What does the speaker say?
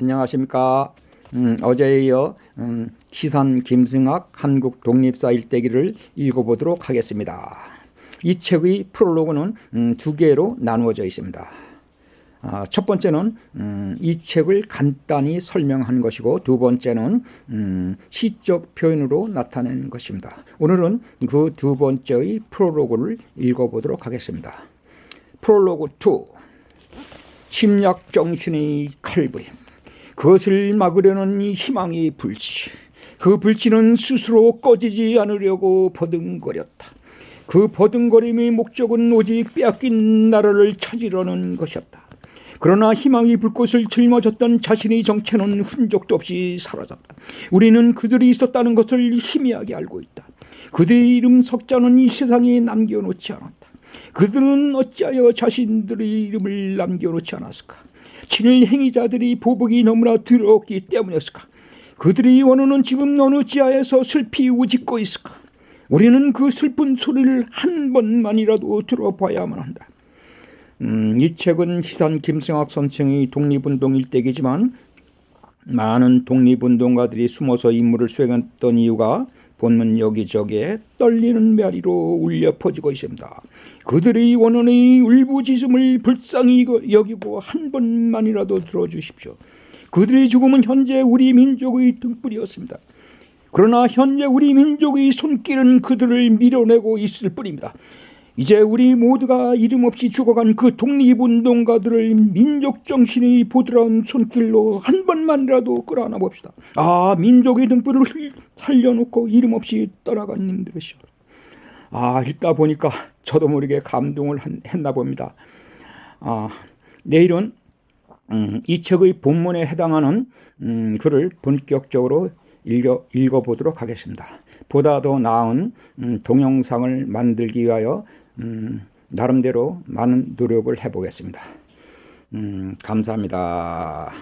안녕하십니까. 음, 어제에 이어 음, 시산 김승학 한국 독립사 일대기를 읽어보도록 하겠습니다. 이 책의 프롤로그는 음, 두 개로 나누어져 있습니다. 아, 첫 번째는 음, 이 책을 간단히 설명한 것이고 두 번째는 음, 시적 표현으로 나타낸 것입니다. 오늘은 그 두 번째의 프롤로그를 읽어보도록 하겠습니다. 프롤로그 2 침략 정신의 칼부림 그것을 막으려는 이 희망의 불씨 그 불씨는 스스로 꺼지지 않으려고 버둥거렸다. 그 버둥거림의 목적은 오직 빼앗긴 나라를 찾으려는 것이었다. 그러나 희망의 불꽃을 짊어졌던 자신의 정체는 흔적도 없이 사라졌다. 우리는 그들이 있었다는 것을 희미하게 알고 있다. 그들의 이름 석자는 이 세상에 남겨놓지 않았다. 그들은 어찌하여 자신들의 이름을 남겨놓지 않았을까? 친일 행위자들이 보복이 너무나 더럽기 때문이었을까? 그들의 원호는 지금 어느 지하에서 슬피 우짖고 있을까? 우리는 그 슬픈 소리를 한 번만이라도 들어봐야만 한다. 음, 이 책은 희산 김승학 선생의 독립운동 일대기지만 많은 독립운동가들이 숨어서 임무를 수행했던 이유가 본문 여기저기에 떨리는 메아리로 울려 퍼지고 있습니다. 그들의 원혼의 울부짖음을 불쌍히 여기고 한 번만이라도 들어주십시오. 그들의 죽음은 현재 우리 민족의 등불이었습니다. 그러나 현재 우리 민족의 손길은 그들을 밀어내고 있을 뿐입니다. 이제 우리 모두가 이름 없이 죽어간 그 독립운동가들을 민족 정신이 보드라운 손길로 한 번만이라도 끌어안아 봅시다. 아, 민족의 등불을 살려놓고 이름 없이 떠나간 님들이시오. 아, 읽다 보니까 저도 모르게 감동을 했나 봅니다. 아, 내일은 음, 이 책의 본문에 해당하는 음, 글을 본격적으로 읽어, 읽어보도록 하겠습니다. 보다 더 나은 음, 동영상을 만들기 위하여 음, 나름대로 많은 노력을 해보겠습니다. 음, 감사합니다.